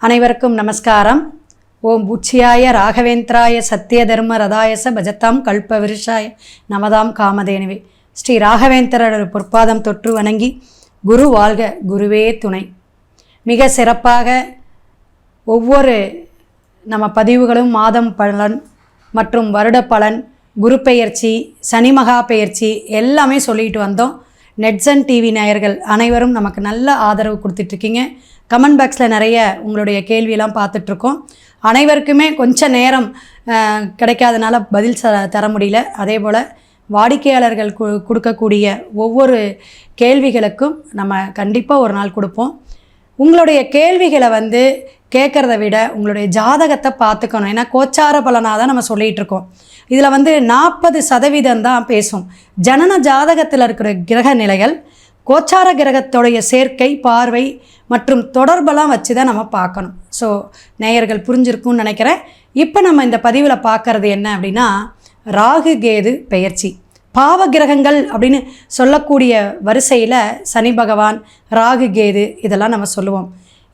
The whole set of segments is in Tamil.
அனைவருக்கும் நமஸ்காரம். ஓம் உச்சியாய ராகவேந்திராய சத்திய தர்ம ரதாயச பஜத்தாம் கல்ப விருஷாய நமதாம் காமதேனுவே. ஸ்ரீ ராகவேந்திரர் பொற்பாதம் தொற்று வணங்கி குரு வாழ்க குருவே துணை. மிக சிறப்பாக ஒவ்வொரு நம்ம பதிவுகளும் மாதம் பலன் மற்றும் வருட பலன் குரு பெயர்ச்சி சனி மகா பெயர்ச்சி எல்லாமே சொல்லிட்டு வந்தோம். நெட்ஸன் டிவி நேயர்கள் அனைவரும் நமக்கு நல்ல ஆதரவு கொடுத்துட்ருக்கீங்க கமெண்ட் பாக்ஸில் நிறைய உங்களுடைய கேள்வியெல்லாம் பார்த்துட்ருக்கோம். அனைவருக்குமே கொஞ்சம் நேரம் கிடைக்காதனால பதில் ச தர முடியல. அதே போல் வாடிக்கையாளர்கள் கு கொடுக்கக்கூடிய ஒவ்வொரு கேள்விகளுக்கும் நம்ம கண்டிப்பாக ஒரு நாள் கொடுப்போம். உங்களுடைய கேள்விகளை வந்து கேட்குறத விட உங்களுடைய ஜாதகத்தை பார்த்துக்கணும். ஏன்னா கோச்சார பலனாக தான் நம்ம சொல்லிகிட்டு இருக்கோம் இதில் வந்து நாற்பது சதவீதம் தான் பேசும். ஜனன ஜாதகத்தில் இருக்கிற கிரக நிலைகள் கோச்சார கிரகத்தோடைய சேர்க்கை பார்வை மற்றும் தொடர்பெல்லாம் வச்சு தான் நம்ம பார்க்கணும். ஸோ நேயர்கள் புரிஞ்சிருக்கும்னு நினைக்கிறேன். இப்போ நம்ம இந்த பதிவில் பார்க்கறது என்ன அப்படின்னா ராகு கேது பெயர்ச்சி. பாவ கிரகங்கள் அப்படின்னு சொல்லக்கூடிய வரிசையில் சனி பகவான் ராகு கேது இதெல்லாம் நம்ம சொல்லுவோம்.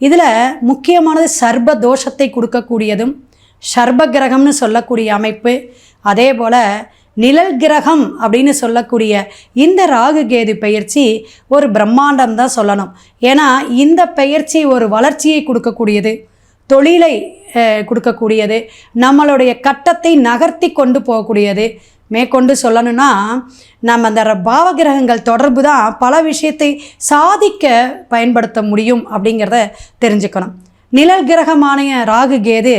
இதில் முக்கியமானது சர்ப தோஷத்தை கொடுக்கக்கூடியதும் சர்ப கிரகம்னு சொல்லக்கூடிய அமைப்பு. அதே போல் நிழல் கிரகம் அப்படின்னு சொல்லக்கூடிய இந்த ராகு கேது பெயர்ச்சி ஒரு பிரம்மாண்டம் தான் சொல்லணும். ஏன்னா இந்த பெயர்ச்சி ஒரு வளர்ச்சியை கொடுக்கக்கூடியது தொழிலை கொடுக்கக்கூடியது நம்மளுடைய கட்டத்தை நகர்த்தி கொண்டு போகக்கூடியது. மேற்கொண்டு சொல்லணும்னா நம்ம அந்த பாவகிரகங்கள் தொடர்பு தான் பல விஷயத்தை சாதிக்க பயன்படுத்த முடியும் அப்படிங்கிறத தெரிஞ்சுக்கணும். நிழல் கிரகமான ராகு கேது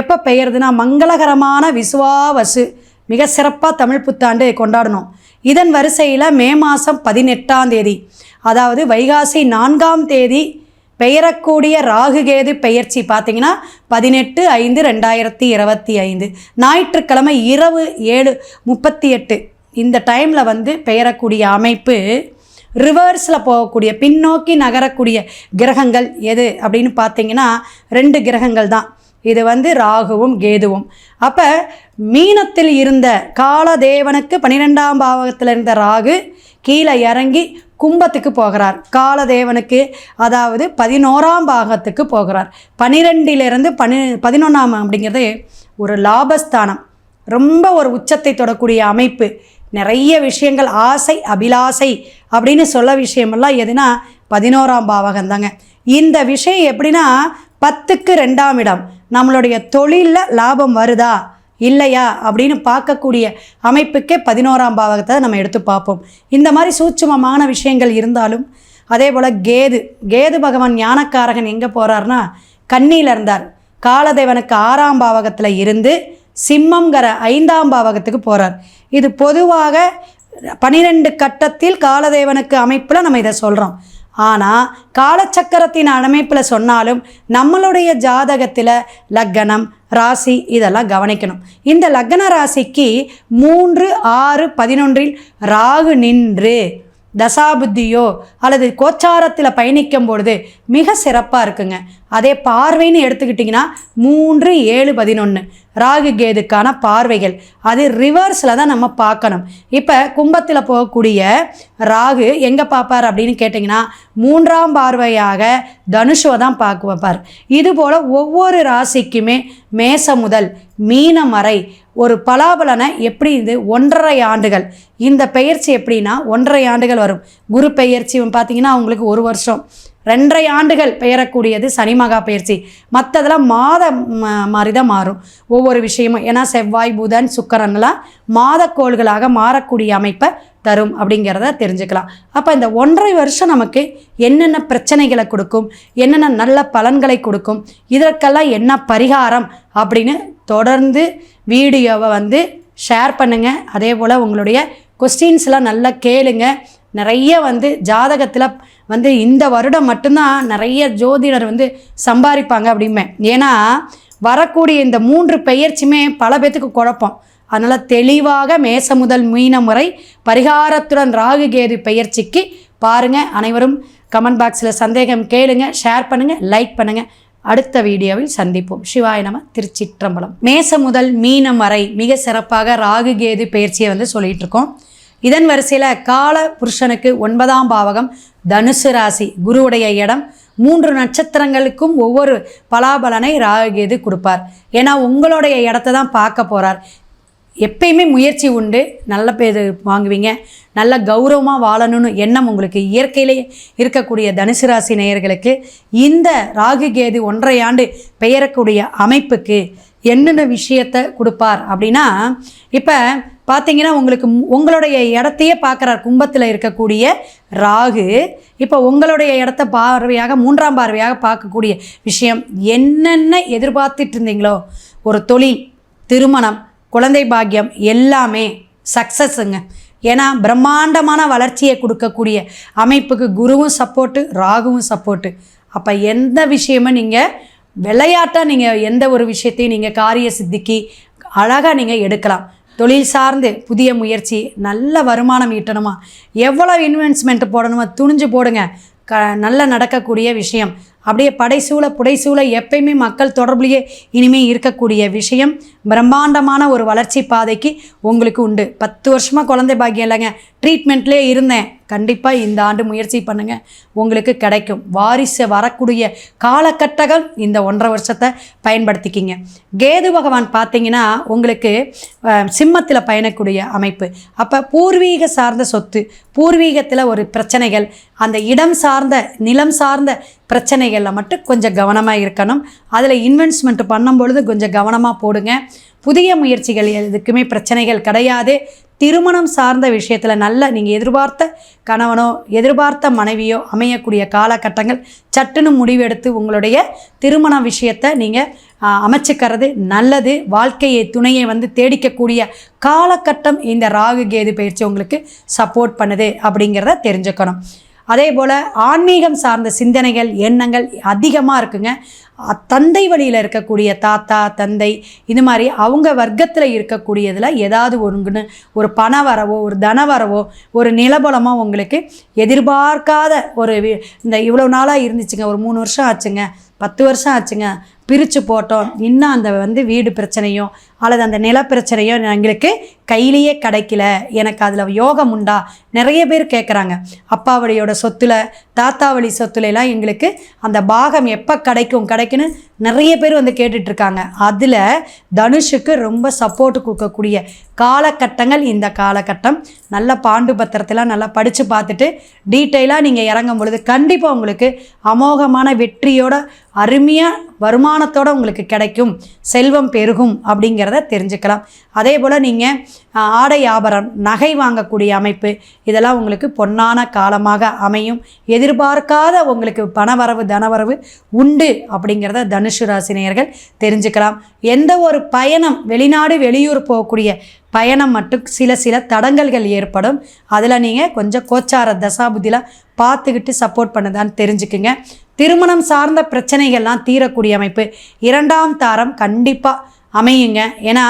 எப்போ பெயருதுன்னா மங்களகரமான விசுவாவசு. மிக சிறப்பாக தமிழ் புத்தாண்டு கொண்டாடணும். இதன் வரிசையில் மே மாதம் பதினெட்டாம் தேதி அதாவது வைகாசி நான்காம் தேதி பெயரக்கூடிய ராகுகேது பெயர்ச்சி பார்த்தீங்கன்னா பதினெட்டு ஐந்து ரெண்டாயிரத்தி இருபத்தி ஐந்து. ஞாயிற்றுக்கிழமை இரவு ஏழு முப்பத்தி எட்டு இந்த டைமில் வந்து பெயரக்கூடிய அமைப்பு ரிவர்ஸில் போகக்கூடிய பின்னோக்கி நகரக்கூடிய கிரகங்கள் எது அப்படின்னு பார்த்தீங்கன்னா ரெண்டு கிரகங்கள் தான். இது வந்து ராகுவும் கேதுவும். அப்போ மீனத்தில் இருந்த காலதேவனுக்கு பன்னிரெண்டாம் பாவகத்தில் இருந்த ராகு கீழே இறங்கி கும்பத்துக்கு போகிறார். காலதேவனுக்கு அதாவது பதினோராம் பாகத்துக்கு போகிறார். பனிரெண்டிலிருந்து பனி பதினொன்றாம் அப்படிங்கிறது ஒரு லாபஸ்தானம். ரொம்ப ஒரு உச்சத்தை தொடக்கூடிய அமைப்பு. நிறைய விஷயங்கள் ஆசை அபிலாசை அப்படின்னு சொல்ல விஷயமெல்லாம் எதுனா பதினோராம் பாவகம் தாங்க இந்த விஷயம் எப்படின்னா பத்துக்கு ரெண்டாம் இடம். நம்மளுடைய தொழிலில் லாபம் வருதா? இல்லையா? அப்படின்னு பார்க்கக்கூடிய அமைப்புக்கே பதினோராம் பாவகத்தை நம்ம எடுத்து பார்ப்போம். இந்த மாதிரி சூட்சுமமான விஷயங்கள் இருந்தாலும் அதே போல் கேது கேது பகவான் ஞானக்காரகன் எங்கே போகிறாருன்னா கண்ணியில் இருந்தார். காலதேவனுக்கு ஆறாம் பாவகத்தில் இருந்து சிம்மங்கிற ஐந்தாம் பாவகத்துக்கு போகிறார் இது பொதுவாக பனிரெண்டு கட்டத்தில் காலதேவனுக்கு அமைப்பில் நம்ம இதை சொல்கிறோம் ஆனால் காலச்சக்கரத்தின் அமைப்பில் சொன்னாலும் நம்மளுடைய ஜாதகத்தில் லக்கணம் ராசி இதெல்லாம் கவனிக்கணும். இந்த லக்ன ராசிக்கு மூன்று ஆறு பதினொன்றில் ராகு நின்று தசாபுத்தியோ அல்லது கோச்சாரத்தில் பயணிக்கும் பொழுது மிக சிறப்பாக இருக்குங்க. அதே பார்வைன்னு எடுத்துக்கிட்டிங்கன்னா மூன்று ஏழு பதினொன்று ராகு கேதுக்கான பார்வைகள். அது ரிவர்ஸில் தான் நம்ம பார்க்கணும். இப்போ கும்பத்தில் போகக்கூடிய ராகு எங்கே பார்ப்பார் அப்படின்னு கேட்டிங்கன்னா மூன்றாம் பார்வையாக தனுஷுவை தான் பார்க்க வைப்பார். இதுபோல் ஒவ்வொரு ராசிக்குமே மேச முதல் மீனமறை ஒரு பலாபலனை எப்படி இது ஒன்றரை ஆண்டுகள்? இந்த பெயர்ச்சி எப்படின்னா ஒன்றரை ஆண்டுகள் வரும். குரு பெயர்ச்சி பார்த்தீங்கன்னா அவங்களுக்கு ஒரு வருஷம். ரெண்டரை ஆண்டுகள் பெயரக்கூடியது சனி மகா பயிற்சி மற்றதெல்லாம் மாத மாதிரி தான் மாறும். ஒவ்வொரு விஷயமும் ஏன்னா செவ்வாய் புதன் சுக்கரன்லாம் மாதக்கோள்களாக மாறக்கூடிய அமைப்பை தரும் அப்படிங்கிறத தெரிஞ்சுக்கலாம். அப்போ இந்த ஒன்றரை வருஷம் நமக்கு என்னென்ன பிரச்சனைகளை கொடுக்கும் என்னென்ன நல்ல பலன்களை கொடுக்கும் இதற்கெல்லாம் என்ன பரிகாரம் அப்படின்னு தொடர்ந்து வீடியோவை வந்து ஷேர் பண்ணுங்கள் அதே போல் உங்களுடைய கொஸ்டின்ஸ்லாம் நல்லா கேளுங்கள் நிறைய வந்து ஜாதகத்தில் வந்து இந்த வருடம் மட்டும்தான் நிறைய ஜோதிடர் வந்து சம்பாதிப்பாங்க அப்படிம்பேன். ஏன்னா வரக்கூடிய இந்த மூன்று பெயர்ச்சியுமே பல பேத்துக்கு குழப்பம். அதனால் தெளிவாக மேச முதல் மீன முறை பரிகாரத்துடன் ராகு கேது பெயர்ச்சிக்கு பாருங்கள் அனைவரும் கமெண்ட் பாக்ஸில் சந்தேகம் கேளுங்க ஷேர் பண்ணுங்கள் லைக் பண்ணுங்கள் அடுத்த வீடியோவில் சந்திப்போம். சிவாய நம திருச்சிற்றம்பலம். மேச முதல் மீனம் வரை மிக சிறப்பாக ராகு கேது பயிற்சியை வந்து சொல்லிகிட்டு இருக்கோம். இதன் வரிசையில் கால புருஷனுக்கு ஒன்பதாம் பாவகம் தனுசு ராசி குருவுடைய இடம். மூன்று நட்சத்திரங்களுக்கும் ஒவ்வொரு பலாபலனை ராகுகேது கொடுப்பார். ஏன்னா உங்களுடைய இடத்த தான் பார்க்க போகிறார் எப்பயுமே முயற்சி உண்டு. நல்ல பேர் வாங்குவீங்க. நல்ல கௌரவமாக வாழணும்னு எண்ணம் உங்களுக்கு இயற்கையிலேயே இருக்கக்கூடிய தனுசு ராசி நேயர்களுக்கு இந்த ராகு கேது ஒன்றையாண்டு பெயரக்கூடிய அமைப்புக்கு என்னென்ன விஷயத்தை கொடுப்பார் அப்படின்னா இப்போ பார்த்தீங்கன்னா உங்களுக்கு உங்களுடைய இடத்தையே பார்க்குறார் கும்பத்தில் இருக்கக்கூடிய ராகு. இப்போ உங்களுடைய இடத்த பார்வையாக மூன்றாம் பார்வையாக பார்க்கக்கூடிய விஷயம் என்னென்ன எதிர்பார்த்துட்டு இருந்தீங்களோ ஒரு தொழில் திருமணம் குழந்தை பாக்கியம் எல்லாமே சக்ஸஸுங்க ஏன்னா பிரம்மாண்டமான வளர்ச்சியை கொடுக்கக்கூடிய அமைப்புக்கு குருவும் சப்போர்ட்டு ராகுவும் சப்போர்ட்டு. அப்போ எந்த விஷயமும் நீங்கள் விளையாட்டாக நீங்கள் எந்த ஒரு விஷயத்தையும் நீங்கள் காரிய சித்திக்கு அழகாக நீங்கள் எடுக்கலாம். தொழில் சார்ந்து புதிய முயற்சி நல்ல வருமானம் ஈட்டணுமா? எவ்வளோ இன்வெஸ்ட்மெண்ட் போடணுமா? துணிஞ்சு போடுங்க. க நல்ல நடக்கக்கூடிய விஷயம். அப்படியே படைசூழ புடைசூழ எப்பயுமே மக்கள் தொடர்புலேயே இனிமேல் இருக்கக்கூடிய விஷயம். பிரம்மாண்டமான ஒரு வளர்ச்சி பாதைக்கு உங்களுக்கு உண்டு. பத்து வருஷமாக குழந்தை பாக்கியம் இல்லைங்க. ட்ரீட்மெண்ட்லேயே இருந்தேன். கண்டிப்பாக இந்த ஆண்டு முயற்சி பண்ணுங்கள் உங்களுக்கு கிடைக்கும். வாரிசு வரக்கூடிய காலகட்டங்கள் இந்த ஒன்றரை வருஷத்தை பயன்படுத்திக்கிங்க. கேது பகவான் பார்த்தீங்கன்னா உங்களுக்கு சிம்மத்தில் பயணக்கூடிய அமைப்பு. அப்போ பூர்வீக சார்ந்த சொத்து பூர்வீகத்தில் ஒரு பிரச்சனைகள் அந்த இடம் சார்ந்த நிலம் சார்ந்த பிரச்சனை பிரச்சனைகளில் மட்டும் கொஞ்சம் கவனமாக இருக்கணும். அதில் இன்வெஸ்ட்மெண்ட் பண்ணும் பொழுது கொஞ்சம் கவனமாக போடுங்க. புதிய முயற்சிகள் எதுக்குமே பிரச்சனைகள் கிடையாது. திருமணம் சார்ந்த விஷயத்தில் நல்ல நீங்கள் எதிர்பார்த்த கணவனோ எதிர்பார்த்த மனைவியோ அமையக்கூடிய காலகட்டங்கள் சட்டுன்னு முடிவெடுத்து உங்களுடைய திருமண விஷயத்தை நீங்கள் அமைச்சுக்கிறது நல்லது. வாழ்க்கையை துணையை வந்து தேடிக்கக்கூடிய காலகட்டம் இந்த ராகு கேது பயிற்சி உங்களுக்கு சப்போர்ட் பண்ணுது அப்படிங்கிறத தெரிஞ்சுக்கணும். அதே போல் ஆன்மீகம் சார்ந்த சிந்தனைகள் எண்ணங்கள் அதிகமாக இருக்குங்க. தந்தை வழியில் இருக்கக்கூடிய தாத்தா தந்தை இது மாதிரி அவங்க வர்க்கத்தில் இருக்கக்கூடியதில் ஏதாவது ஒன்றுன்னு ஒரு பண வரவோ ஒரு தன வரவோ ஒரு நிலபலமோ உங்களுக்கு எதிர்பார்க்காத ஒரு இந்த இவ்வளோ நாளாக இருந்துச்சுங்க ஒரு மூணு வருஷம் ஆச்சுங்க பத்து வருஷம் ஆச்சுங்க பிரித்து போட்டோம். இன்னும் அந்த வந்து வீடு பிரச்சனையோ அல்லது அந்த நில பிரச்சனையோ எங்களுக்கு கையிலேயே கிடைக்கல. எனக்கு அதில் யோகம் உண்டா? நிறைய பேர் கேட்குறாங்க அப்பாவளியோட சொத்துல தாத்தாவளி சொத்துலலாம் எங்களுக்கு அந்த பாகம் எப்போ கிடைக்கும் கிடைக்குன்னு நிறைய பேர் வந்து கேட்டுட்ருக்காங்க. அதில் தனுஷுக்கு ரொம்ப சப்போர்ட் கொடுக்கக்கூடிய காலகட்டங்கள் இந்த காலகட்டம். நல்ல பாண்டு பத்திரத்தெல்லாம் நல்லா படித்து பார்த்துட்டு டீட்டெயிலாக நீங்கள் இறங்கும் பொழுது கண்டிப்பாக உங்களுக்கு அமோகமான வெற்றியோட அருமையாக வருமானத்தோடு உங்களுக்கு கிடைக்கும். செல்வம் பெருகும் அப்படிங்கிறத தெரிஞ்சுக்கலாம். அதே போல் நீங்கள் ஆடை ஆபரம் நகை வாங்கக்கூடிய அமைப்பு இதெல்லாம் உங்களுக்கு பொன்னான காலமாக அமையும். எதிர்பார்க்காத உங்களுக்கு பணவரவு தனவரவு உண்டு அப்படிங்கிறத தனுஷு ராசினியர்கள் தெரிஞ்சுக்கலாம். எந்த ஒரு பயணம் வெளிநாடு வெளியூர் போகக்கூடிய பயணம் மட்டும் சில சில தடங்கல்கள் ஏற்படும். அதில் நீங்கள் கொஞ்சம் கோச்சார தசாபுதியில் பார்த்துக்கிட்டு சப்போர்ட் பண்ணுதான்னு தெரிஞ்சுக்குங்க. திருமணம் சார்ந்த பிரச்சனைகள்லாம் தீரக்கூடிய அமைப்பு. இரண்டாம் தாரம் கண்டிப்பாக அமையுங்க. ஏன்னா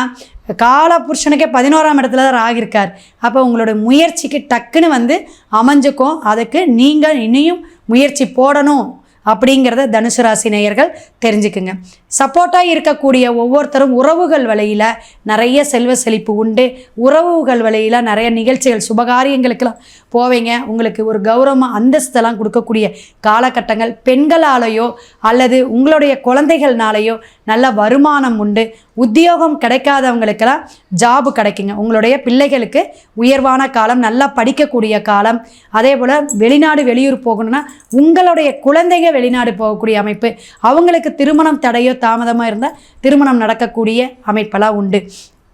கால புருஷனுக்கே பதினோராம் இடத்துல தான் ராகு இருக்கார். அப்போ உங்களோட முயற்சிக்கு டக்குன்னு வந்து அமைஞ்சுக்கும். அதுக்கு நீங்கள் இனியும் முயற்சி போடணும் அப்படிங்கிறத தனுசு ராசி நேயர்கள் தெரிஞ்சுக்குங்க. சப்போர்ட்டாக இருக்கக்கூடிய ஒவ்வொருத்தரும் உறவுகள் வழியில் நிறைய செல்வ செழிப்பு உண்டு. உறவுகள் வழியில் நிறைய நிகழ்ச்சிகள் சுபகாரியங்களுக்கெல்லாம் போவீங்க. உங்களுக்கு ஒரு கௌரவமாக அந்தஸ்தெல்லாம் கொடுக்கக்கூடிய காலகட்டங்கள் பெண்களாலேயோ அல்லது உங்களுடைய குழந்தைகள்னாலேயோ நல்ல வருமானம் உண்டு. உத்தியோகம் கிடைக்காதவங்களுக்கெல்லாம் ஜாபு கிடைக்குங்க. உங்களுடைய பிள்ளைகளுக்கு உயர்வான காலம் நல்லா படிக்கக்கூடிய காலம். அதே போல் வெளிநாடு வெளியூர் போகணும்னா உங்களுடைய குழந்தைங்க வெளிநாடு போகக்கூடிய அமைப்பு. அவங்களுக்கு திருமணம் தடையோ தாமதமாக இருந்தால் திருமணம் நடக்கக்கூடிய அமைப்பெல்லாம் உண்டு.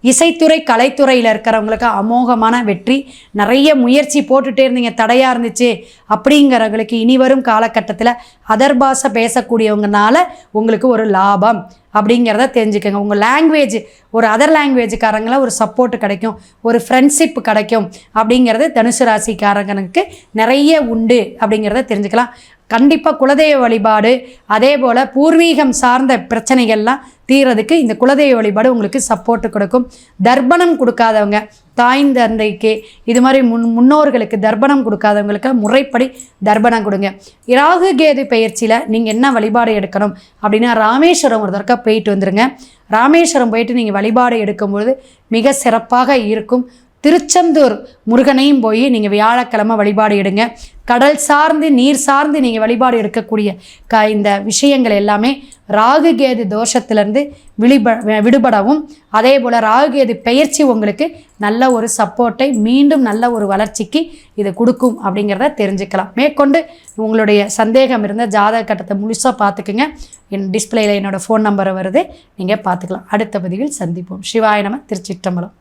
இசைத்துறை கலைத்துறையில் இருக்கிறவங்களுக்கு அமோகமான வெற்றி. நிறைய முயற்சி போட்டுட்டே இருந்தீங்க தடையாக இருந்துச்சு அப்படிங்கிறவங்களுக்கு இனி வரும் காலகட்டத்தில் அதர் பாஷை பேசக்கூடியவங்கனால உங்களுக்கு ஒரு லாபம் அப்படிங்கிறத தெரிஞ்சுக்கோங்க. உங்கள் லாங்குவேஜ் ஒரு அதர் லாங்குவேஜுக்காரங்கள ஒரு சப்போர்ட் கிடைக்கும் ஒரு ஃப்ரெண்ட்ஷிப் கிடைக்கும் அப்படிங்கிறது தனுசு ராசிக்காரங்களுக்கு நிறைய உண்டு அப்படிங்கிறத தெரிஞ்சுக்கலாம். கண்டிப்பாக குலதெய்வ வழிபாடு அதே போல் பூர்வீகம் சார்ந்த பிரச்சனைகள்லாம் தீர்றதுக்கு இந்த குலதெய்வ வழிபாடு உங்களுக்கு சப்போர்ட் கொடுக்கும். தர்ப்பணம் கொடுக்காதவங்க தாய் தந்தைக்கு இது மாதிரி முன் முன்னோர்களுக்கு தர்ப்பணம் கொடுக்காதவங்களுக்கு முறைப்படி தர்ப்பணம் கொடுங்க. ராகு கேது பயிற்சியில் நீங்கள் என்ன வழிபாடு எடுக்கணும் அப்படின்னா ராமேஸ்வரம் ஒரு தடவை போயிட்டு வந்துடுங்க ராமேஸ்வரம் போயிட்டு நீங்கள் வழிபாடு எடுக்கும்பொழுது மிக சிறப்பாக இருக்கும். திருச்செந்தூர் முருகனையும் போய் நீங்கள் வியாழக்கிழமை வழிபாடு எடுங்க. கடல் சார்ந்து நீர் சார்ந்து நீங்கள் வழிபாடு எடுக்கக்கூடிய க இந்த விஷயங்கள் எல்லாமே ராகு கேது தோஷத்திலிருந்து விழிப விடுபடவும். அதே போல் ராகு கேது பெயர்ச்சி உங்களுக்கு நல்ல ஒரு சப்போர்ட்டை மீண்டும் நல்ல ஒரு வளர்ச்சிக்கு இது கொடுக்கும் அப்படிங்கிறத தெரிஞ்சுக்கலாம். மேற்கொண்டு உங்களுடைய சந்தேகம் இருந்த ஜாதக கட்டத்தை முழுசாக பார்த்துக்குங்க. என் டிஸ்பிளேயில் என்னோடய ஃபோன் நம்பரை வருது. நீங்கள் பார்த்துக்கலாம். அடுத்த பதிவில் சந்திப்போம். சிவாய நம திருச்சிற்றம்பலம்.